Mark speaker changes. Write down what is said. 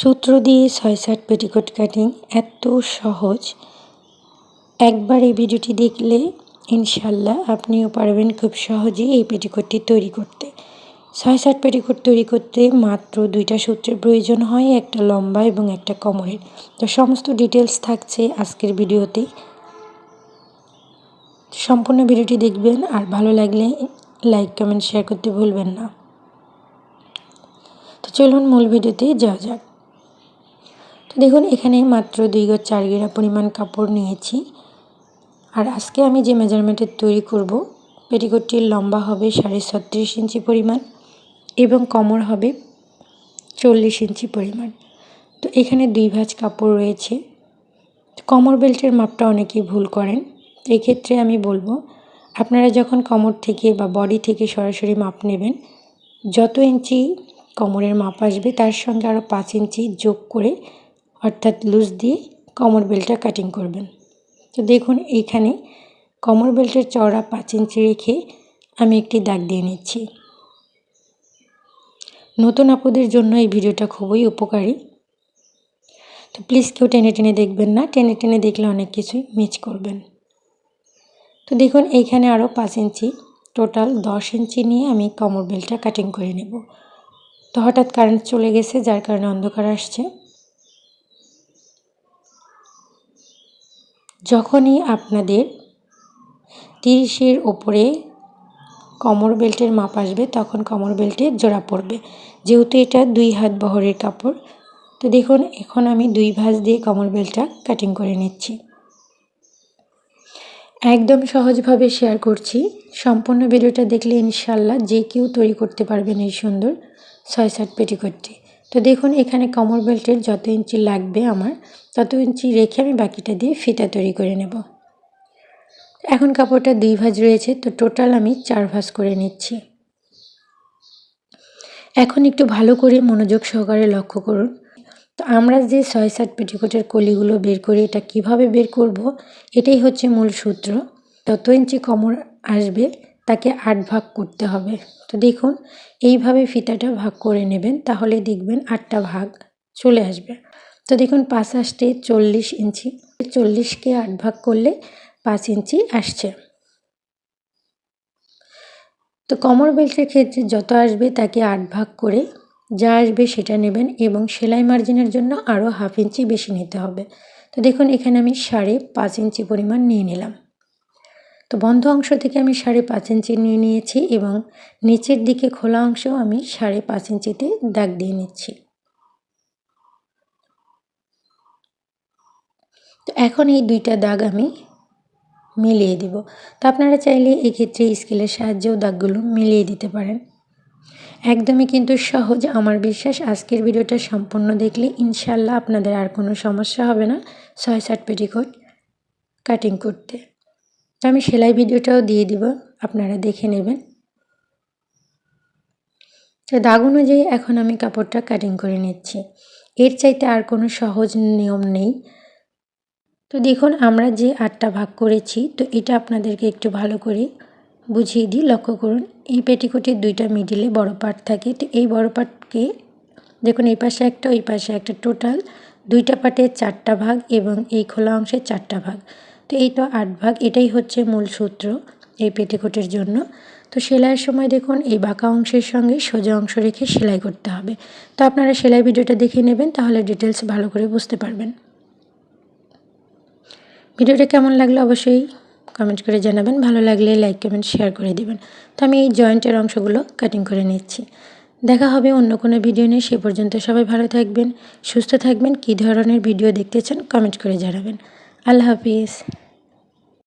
Speaker 1: সূত্র দিয়ে ছয় সাত পেটিকোট কাটিং এত সহজ। একবার এই ভিডিওটি দেখলে ইনশাল্লাহ আপনিও পারবেন খুব সহজেই এই পেটিকোটটি তৈরি করতে। ছয় সাত পেটিকোট তৈরি করতে মাত্র দুইটা সূত্রের প্রয়োজন হয়, একটা লম্বা এবং একটা কোমরের। তো সমস্ত ডিটেলস থাকছে আজকের ভিডিওতে। সম্পূর্ণ ভিডিওটি দেখবেন আর ভালো লাগলে লাইক, কমেন্ট, শেয়ার করতে ভুলবেন না। তো চলুন মূল ভিডিওতে যাওয়া যাক। দেখুন, এখানে মাত্র দুই গজ চার গিরা পরিমাণ কাপড় নিয়েছি। আর আজকে আমি যে মেজারমেন্টের তৈরি করব পেটিকোটটির লম্বা হবে সাড়ে ছত্রিশ ইঞ্চি পরিমাণ এবং কমর হবে চল্লিশ ইঞ্চি পরিমাণ। তো এখানে দুই ভাঁজ কাপড় রয়েছে। কমর বেল্টের মাপটা অনেকেই ভুল করেন। এক্ষেত্রে আমি বলব, আপনারা যখন কমর থেকে বা বডি থেকে সরাসরি মাপ নেবেন, যত ইঞ্চি কোমরের মাপ আসবে, তার সঙ্গে আরও পাঁচ ইঞ্চি যোগ করে অর্থাৎ লুজ দিয়ে কমর বেল্টটা কাটিং করবেন। তো দেখুন, এইখানে কমর বেল্টের চওড়া পাঁচ ইঞ্চি রেখে আমি একটি দাগ দিয়ে নিচ্ছি। নতুন আপুদের জন্য এই ভিডিওটা খুবই উপকারী। তো প্লিজ কেউ টেনে টেনে দেখবেন না, টেনে টেনে দেখলে অনেক কিছুই মিচ করবেন। তো দেখুন, এইখানে আরও পাঁচ ইঞ্চি টোটাল দশ ইঞ্চি নিয়ে আমি কমর বেলটা কাটিং করে নেব। তো হঠাৎ কারেন্ট চলে গেছে, যার কারণে অন্ধকার আসছে। যখনই আপনাদের তিরিশের ওপরে কমর বেল্টের মাপ আসবে, তখন কমর বেল্টে জোড়া পড়বে। যেহেতু এটা দুই হাত বহরের কাপড়, তো দেখুন, এখন আমি দুই ভাঁজ দিয়ে কমর বেল্টটা কাটিং করে নিচ্ছি। একদম সহজভাবে শেয়ার করছি। সম্পূর্ণ ভিডিওটা দেখলে ইনশাল্লাহ যে কেউ তৈরি করতে পারবেন এই সুন্দর ছয় সাত পেটিকোটটি। তো দেখুন, এখানে কমর বেল্টের যত ইঞ্চি লাগবে আমার, তত ইঞ্চি রেখে আমি বাকিটা দিয়ে ফিতা তৈরি করে নেব। এখন কাপড়টা দুই ভাঁজ রয়েছে, তো টোটাল আমি চার ভাঁজ করে নিচ্ছি। এখন একটু ভালো করে মনোযোগ সহকারে লক্ষ্য করুন। তো আমরা যে ছয় সাত পেটিকোটের কলিগুলো বের করি এটা কীভাবে বের করব, এটাই হচ্ছে মূল সূত্র। যত ইঞ্চি কমর আসবে তাকে আট ভাগ করতে হবে। তো দেখুন, এইভাবে ফিতাটা ভাগ করে নেবেন, তাহলে দেখবেন আটটা ভাগ চলে আসবে। তো দেখুন, পাঁচ আসতে চল্লিশ ইঞ্চি। চল্লিশকে আট ভাগ করলে পাঁচ ইঞ্চি আসছে। তো কমর বেল্টের ক্ষেত্রে যত আসবে তাকে আট ভাগ করে যা আসবে সেটা নেবেন এবং সেলাই মার্জিনের জন্য আরও হাফ ইঞ্চি বেশি নিতে হবে। তো দেখুন, এখানে আমি সাড়ে পাঁচ ইঞ্চি পরিমাণ নিয়ে নিলাম। তো বন্ধ অংশ থেকে আমি সাড়ে পাঁচ ইঞ্চি নিয়ে নিয়েছি এবং নিচের দিকে খোলা অংশ আমি সাড়ে পাঁচ ইঞ্চিতে দাগ দিয়ে নিচ্ছি। তো এখন এই দুইটা দাগ আমি মিলিয়ে দিব। তো আপনারা চাইলে এক্ষেত্রে স্কেলের সাহায্যেও দাগগুলো মিলিয়ে দিতে পারেন। একদমই কিন্তু সহজ। আমার বিশ্বাস আজকের ভিডিওটা সম্পূর্ণ দেখলে ইনশাল্লাহ আপনাদের আর কোনো সমস্যা হবে না। ছয় সাত পেটিকোট কাটিং করতে। তো আমি সেলাই ভিডিওটাও দিয়ে দিব, আপনারা দেখে নেবেন। তো দাগ অনুযায়ী এখন আমি কাপড়টা কাটিং করে নিচ্ছি। এর চাইতে আর কোনো সহজ নিয়ম নেই। তো দেখুন, আমরা যে আটটা ভাগ করেছি, তো এটা আপনাদেরকে একটু ভালো করে বুঝিয়ে দিই। লক্ষ্য করুন, এই পেটিকোটের দুইটা মিডিলে বড় পার্ট থাকে। তো এই বড় পার্টকে দেখুন, এই পাশে একটা, ওই পাশে একটা টোটাল দুইটা পার্টের চারটা ভাগ এবং এই খোলা অংশের চারটা ভাগ। তো এই তো আট ভাগ, এটাই হচ্ছে মূল সূত্র এই পেটিকোটের জন্য। তো সেলাইয়ের সময় দেখুন, এই বাঁকা অংশের সঙ্গে সোজা অংশ রেখে সেলাই করতে হবে। তো আপনারা সেলাই ভিডিওটা দেখে নেবেন, তাহলে ডিটেলস ভালো করে বুঝতে পারবেন। ভিডিওটা কেমন লাগল অবশ্যই কমেন্ট করে জানাবেন। ভালো লাগলে লাইক, কমেন্ট, শেয়ার করে দেবেন। তো আমি এই জয়েন্টের অংশগুলো কাটিং করে নিচ্ছি। দেখা হবে অন্য কোনো ভিডিও নিয়ে। সে পর্যন্ত সবাই ভালো থাকবেন, সুস্থ থাকবেন। কী ধরনের ভিডিও দেখতে চান কমেন্ট করে জানাবেন। আল্লাহ হাফিজ।